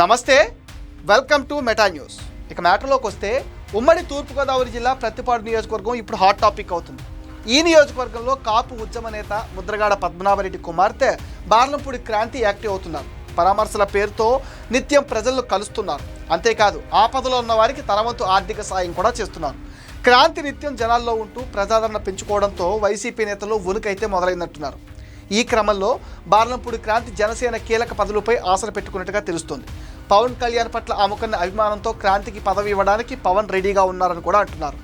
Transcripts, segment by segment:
నమస్తే welcome to meta news ఇక మ్యాటర్లోకి వస్తే ఉమ్మడి తూర్పుగోదావరి జిల్లా ప్రతిపాడు నియోజకవర్గం ఇప్పుడు హాట్ టాపిక్ అవుతుంది. ఈ నియోజకవర్గంలో కాపు ఉద్యమ నేత ముద్రగాడ పద్మనాభరెడ్డి కుమార్తె బార్లంపూడి క్రాంతి యాక్టివ్ అవుతున్నారు. పరామర్శల పేరుతో నిత్యం ప్రజలను కలుస్తున్నారు. అంతేకాదు ఆపదలో ఉన్న వారికి తనవంతు ఆర్థిక సాయం కూడా చేస్తున్నారు. క్రాంతి నిత్యం జనాల్లో ఉంటూ ప్రజాదరణ పెంచుకోవడంతో వైసీపీ నేతలు ఉనుకైతే మొదలైనట్టున్నారు ఈ క్రమంలో బార్లంపూడి క్రాంతి జనసేన కీలక పదవులపై ఆశలు పెట్టుకున్నట్టుగా తెలుస్తోంది. పవన్ కళ్యాణ్ పట్ల ఆమెకున్న అభిమానంతో క్రాంతికి పదవి ఇవ్వడానికి పవన్ రెడీగా ఉన్నారని కూడా అంటున్నారు.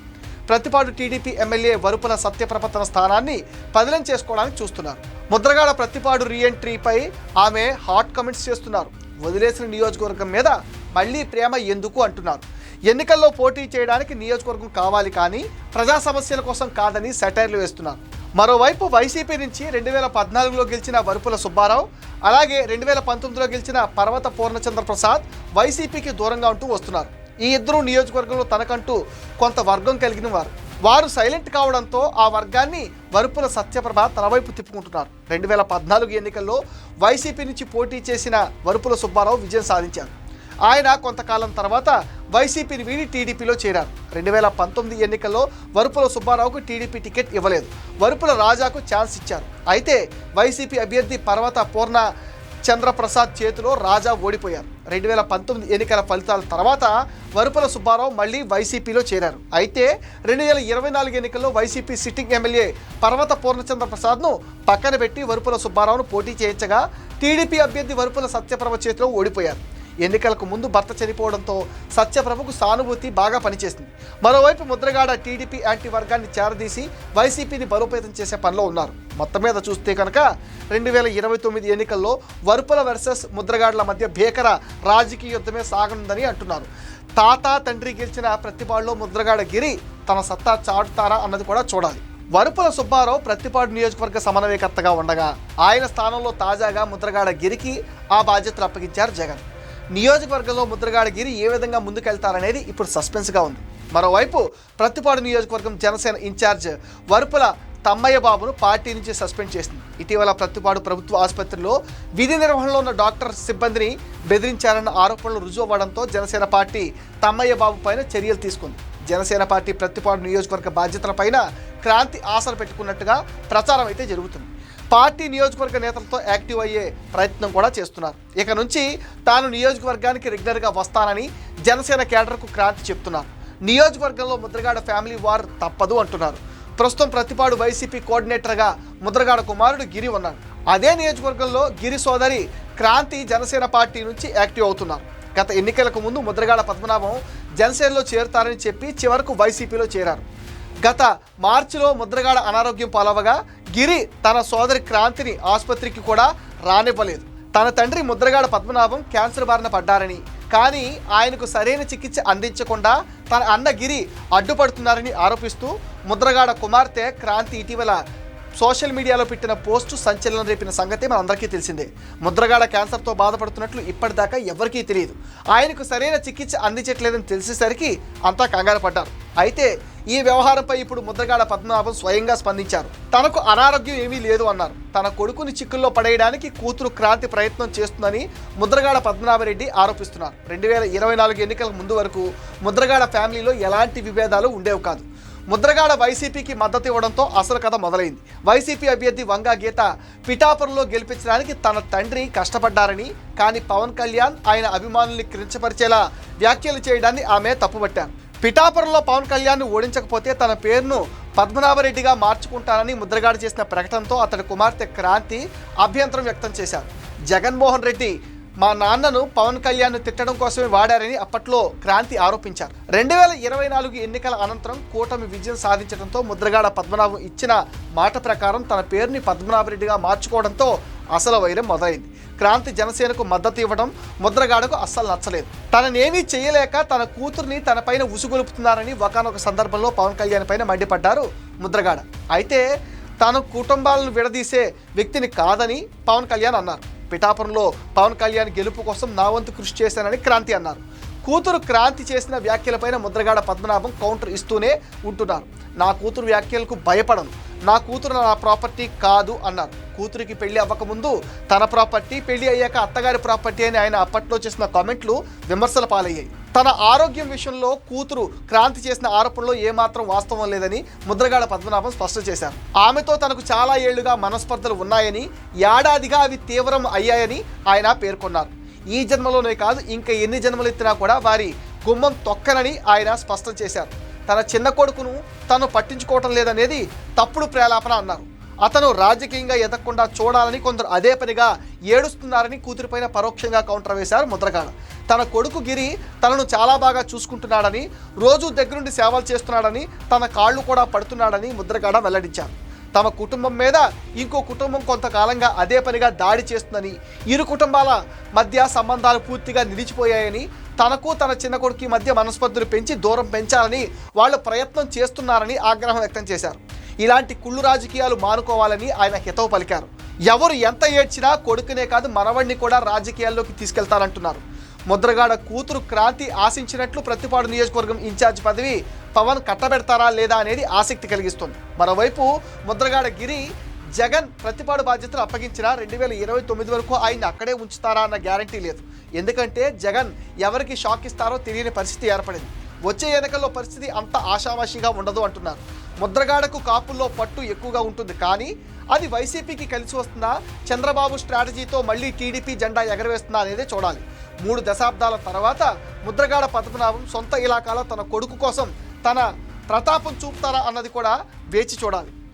ప్రతిపాడు టీడీపీ ఎమ్మెల్యే వరుపుల సత్యప్రపతన స్థానాన్ని పదిలం చేసుకోవడానికి చూస్తున్నారు. ముద్రగాడ ప్రతిపాడు రీఎంట్రీపై ఆమె హాట్ కమెంట్స్ చేస్తున్నారు. వదిలేసిన నియోజకవర్గం మీద మళ్ళీ ప్రేమ ఎందుకు అంటున్నారు. ఎన్నికల్లో పోటీ చేయడానికి నియోజకవర్గం కావాలి కానీ ప్రజా సమస్యల కోసం కాదని సెటైర్లు వేస్తున్నారు. మరోవైపు వైసీపీ నుంచి రెండు వేల పద్నాలుగులో గెలిచిన వరుపుల సుబ్బారావు అలాగే రెండు వేల పంతొమ్మిదిలో గెలిచిన పర్వత పూర్ణచంద్ర ప్రసాద్ వైసీపీకి దూరంగా ఉంటూ వస్తున్నారు. ఈ ఇద్దరు నియోజకవర్గంలో తనకంటూ కొంత వర్గం కలిగిన వారు. వారు సైలెంట్ కావడంతో ఆ వర్గాన్ని వరుపుల సత్యప్రభ తన వైపు తిప్పుకుంటున్నారు. రెండు వేల పద్నాలుగు ఎన్నికల్లో వైసీపీ నుంచి పోటీ చేసిన వరుపుల సుబ్బారావు విజయం సాధించారు. ఆయన కొంతకాలం తర్వాత వైసీపీని వీడి టీడీపీలో చేరారు. రెండు వేల పంతొమ్మిది ఎన్నికల్లో వరుపుల సుబ్బారావుకు టీడీపీ టికెట్ ఇవ్వలేదు. వరుపుల రాజాకు ఛాన్స్ ఇచ్చారు. అయితే వైసీపీ అభ్యర్థి పర్వత పూర్ణ చంద్రప్రసాద్ చేతిలో రాజా ఓడిపోయారు. రెండు వేల పంతొమ్మిది ఎన్నికల ఫలితాల తర్వాత వరుపుల సుబ్బారావు మళ్ళీ వైసీపీలో చేరారు. అయితే రెండు వేల ఇరవై నాలుగు ఎన్నికల్లో వైసీపీ సిట్టింగ్ ఎమ్మెల్యే పర్వత పూర్ణచంద్ర ప్రసాద్ను పక్కన పెట్టి వరుపుల సుబ్బారావును పోటీ చేయించగా టీడీపీ అభ్యర్థి వరుపుల సత్యప్రభ చేతిలో ఓడిపోయారు. ఎన్నికలకు ముందు భర్త చనిపోవడంతో సత్యప్రభకు సానుభూతి బాగా పనిచేసింది. మరోవైపు ముద్రగాడ టీడీపీ యాంటీ వర్గాన్ని చేరదీసి వైసీపీని బలోపేతం చేసే పనిలో ఉన్నారు. మొత్తం మీద చూస్తే కనుక రెండు వేల ఇరవై తొమ్మిది ఎన్నికల్లో వరుపుల వర్సెస్ ముద్రగాడుల మధ్య భీకర రాజకీయ యుద్ధమే సాగనుందని అంటున్నారు. తాత తండ్రి గెలిచిన ప్రతిపాడులో ముద్రగాడ గిరి తన సత్తా చాటుతారా అన్నది కూడా చూడాలి. వరుపుల సుబ్బారావు ప్రతిపాడు నియోజకవర్గ సమన్వయకర్తగా ఉండగా ఆయన స్థానంలో తాజాగా ముద్రగాడ గిరికి ఆ బాధ్యతలు అప్పగించారు జగన్. నియోజకవర్గంలో ముద్రగాడగిరి ఏ విధంగా ముందుకెళ్తారనేది ఇప్పుడు సస్పెన్స్గా ఉంది. మరోవైపు ప్రతిపాడు నియోజకవర్గం జనసేన ఇన్ఛార్జ్ వరుపుల తమ్మయ్య బాబును పార్టీ నుంచి సస్పెండ్ చేసింది. ఇటీవల ప్రతిపాడు ప్రభుత్వ ఆసుపత్రిలో విధి నిర్వహణలో ఉన్న డాక్టర్ సిబ్బందిని బెదిరించారన్న ఆరోపణలు రుజువు అవ్వడంతో జనసేన పార్టీ తమ్మయ్య బాబు పైన చర్యలు తీసుకుంది. జనసేన పార్టీ ప్రతిపాడు నియోజకవర్గ బాధ్యతలపైన క్రాంతి ఆశలు పెట్టుకున్నట్టుగా ప్రచారం అయితే జరుగుతుంది. పార్టీ నియోజకవర్గ నేతలతో యాక్టివ్ అయ్యే ప్రయత్నం కూడా చేస్తున్నారు. ఇక నుంచి తాను నియోజకవర్గానికి రెగ్యులర్గా వస్తానని జనసేన కేడర్కు క్రాంతి చెప్తున్నారు. నియోజకవర్గంలో ముద్రగాడ ఫ్యామిలీ వార్ తప్పదు అంటున్నారు. ప్రస్తుతం ప్రతిపాడు వైసీపీ కోఆర్డినేటర్గా ముద్రగాడ కుమారుడు గిరి ఉన్నాడు. అదే నియోజకవర్గంలో గిరి సోదరి క్రాంతి జనసేన పార్టీ నుంచి యాక్టివ్ అవుతున్నారు. గత ఎన్నికలకు ముందు ముద్రగాడ పద్మనాభం జనసేనలో చేరుతారని చెప్పి చివరకు వైసీపీలో చేరారు. గత మార్చిలో ముద్రగాడ అనారోగ్యం పాలవగా గిరి తన సోదరి క్రాంతిని ఆసుపత్రికి కూడా రానివ్వలేదు. తన తండ్రి ముద్రగాడ పద్మనాభం క్యాన్సర్ బారిన పడ్డారని. కానీ ఆయనకు సరైన చికిత్స అందించకుండా తన అన్న గిరి అడ్డుపడుతున్నారని ఆరోపిస్తూ ముద్రగాడ కుమార్తె క్రాంతి ఇటీవల సోషల్ మీడియాలో పెట్టిన పోస్టు సంచలనం రేపిన సంగతి మనందరికీ తెలిసిందే. ముద్రగాడ క్యాన్సర్తో బాధపడుతున్నట్లు ఇప్పటిదాకా ఎవరికీ తెలియదు. ఆయనకు సరైన చికిత్స అందించట్లేదని తెలిసేసరికి అంతా కంగారు పడ్డారు. అయితే ఈ వ్యవహారంపై ఇప్పుడు ముద్రగాడ పద్మనాభం స్వయంగా స్పందించారు. తనకు అనారోగ్యం ఏమీ లేదు అన్నారు. తన కొడుకుని చిక్కుల్లో పడేయడానికి కూతురు క్రాంతి ప్రయత్నం చేస్తుందని ముద్రగాడ పద్మనాభరెడ్డి ఆరోపిస్తున్నారు. రెండు వేల ఇరవై నాలుగు ఎన్నికల ముందు వరకు ముద్రగాడ ఫ్యామిలీలో ఎలాంటి విభేదాలు ఉండేవి కాదు. ముద్రగాడ వైసీపీకి మద్దతు ఇవ్వడంతో అసలు కథ మొదలైంది. వైసీపీ అభ్యర్థి వంగా గీత పిఠాపురంలో గెలిపించడానికి తన తండ్రి కష్టపడ్డారని కానీ పవన్ కళ్యాణ్ ఆయన అభిమానుల్ని కించపరిచేలా వ్యాఖ్యలు చేయడాన్ని ఆమె తప్పుపట్టారు. పిఠాపురంలో పవన్ కళ్యాణ్ ఓడించకపోతే తన పేరును పద్మనాభరెడ్డిగా మార్చుకుంటానని ముద్రగాడు చేసిన ప్రకటనతో అతడి కుమార్తె క్రాంతి అభ్యంతరం వ్యక్తం చేశారు. జగన్మోహన్ రెడ్డి మా నాన్నను పవన్ కళ్యాణ్ తిట్టడం కోసమే వాడారని అప్పట్లో క్రాంతి ఆరోపించారు. రెండు వేల ఇరవై నాలుగు ఎన్నికల అనంతరం కూటమి విజయం సాధించడంతో ముద్రగాడ పద్మనాభం ఇచ్చిన మాట ప్రకారం తన పేరుని పద్మనాభరెడ్డిగా మార్చుకోవడంతో అసలు వైరం మొదలైంది. క్రాంతి జనసేనకు మద్దతు ఇవ్వడం ముద్రగాడకు అస్సలు నచ్చలేదు. తననేమీ చేయలేక తన కూతుర్ని తన పైన ఉసుగొలుపుతున్నారని ఒకనొక సందర్భంలో పవన్ కళ్యాణ్ పైన మండిపడ్డారు ముద్రగాడ. అయితే తాను కుటుంబాలను విడదీసే వ్యక్తిని కాదని పవన్ కళ్యాణ్ అన్నారు. పిఠాపురంలో పవన్ కళ్యాణ్ గెలుపు కోసం నా వంతు కృషి చేశానని క్రాంతి అన్నారు. కూతురు క్రాంతి చేసిన వ్యాఖ్యలపైన ముద్రగాడ పద్మనాభం కౌంటర్ ఇస్తూనే ఉంటున్నారు. నా కూతురు వ్యాఖ్యలకు భయపడను. నా కూతురు నా ప్రాపర్టీ కాదు అన్నారు కూతురికి పెళ్ళి అవ్వకముందు తన ప్రాపర్టీ పెళ్ళి అయ్యాక అత్తగారి ప్రాపర్టీ అని ఆయన అప్పట్లో చేసిన కామెంట్లు విమర్శల పాలయ్యాయి. తన ఆరోగ్యం విషయంలో కూతురు క్రాంతి చేసిన ఆరోపణలో ఏమాత్రం వాస్తవం లేదని ముద్రగాడ పద్మనాభం స్పష్టం చేశారు. ఆమెతో తనకు చాలా ఏళ్ళుగా మనస్పర్ధలు ఉన్నాయని ఏడాదిగా అవి తీవ్రం అయ్యాయని ఆయన పేర్కొన్నారు. ఈ జన్మలోనే కాదు ఇంకా ఎన్ని జన్మలు ఎత్తినా కూడా వారి గుమ్మం తొక్కనని ఆయన స్పష్టం చేశారు. తన చిన్న కొడుకును తను పట్టించుకోవటం లేదనేది తప్పుడు ప్రేలాపన అన్నారు. అతను రాజకీయంగా ఎదగకుండా చూడాలని కొందరు అదే పనిగా ఏడుస్తున్నారని కూతురిపైన పరోక్షంగా కౌంటర్ వేశారు ముద్రగాడ. తన కొడుకు గిరి తనను చాలా బాగా చూసుకుంటున్నాడని రోజు దగ్గరుండి సేవలు చేస్తున్నాడని తన కాళ్ళు కూడా పడుతున్నాడని ముద్రగాడ వెల్లడించారు. తమ కుటుంబం మీద ఇంకో కుటుంబం కొంతకాలంగా అదే పనిగా దాడి చేస్తుందని ఇరు కుటుంబాల మధ్య సంబంధాలు పూర్తిగా నిలిచిపోయాయని తనకు తన చిన్న కొడుకు మధ్య మనస్పర్ధలు పెంచి దూరం పెంచాలని వాళ్ళు ప్రయత్నం చేస్తున్నారని ఆగ్రహం వ్యక్తం చేశారు. ఇలాంటి కుళ్ళు రాజకీయాలు మానుకోవాలని ఆయన హితవు పలికారు. ఎవరు ఎంత ఏడ్చినా కొడుకునే కాదు మనవడిని కూడా రాజకీయాల్లోకి తీసుకెళ్తారంటున్నారు ముద్రగాడ కూతురు క్రాంతి ఆశించినట్లు ప్రతిపాడు నియోజకవర్గం ఇన్ఛార్జ్ పదవి పవన్ కట్టబెడతారా లేదా అనేది ఆసక్తి కలిగిస్తుంది. మరోవైపు ముద్రగాడ గిరి జగన్ ప్రతిపాడు బాధ్యతలు అప్పగించిన రెండు వేల ఇరవై తొమ్మిది వరకు ఆయన అక్కడే ఉంచుతారా అన్న గ్యారంటీ లేదు. ఎందుకంటే జగన్ ఎవరికి షాక్ ఇస్తారో తెలియని పరిస్థితి ఏర్పడింది. వచ్చే ఎన్నికల్లో పరిస్థితి అంత ఆషామాషిగా ఉండదు అంటున్నారు. ముద్రగాడకు కాపుల్లో పట్టు ఎక్కువగా ఉంటుంది కానీ అది వైసీపీకి కలిసి వస్తుందా? చంద్రబాబు స్ట్రాటజీతో మళ్ళీ టీడీపీ జెండా ఎగరవేస్తుందా అనేది చూడాలి. మూడు దశాబ్దాల తర్వాత ముద్రగాడ పద్మనాభం సొంత ఇలాకాలో తన కొడుకు కోసం తన ప్రతాపం చూపుతారా అన్నది కూడా వేచి చూడాలి.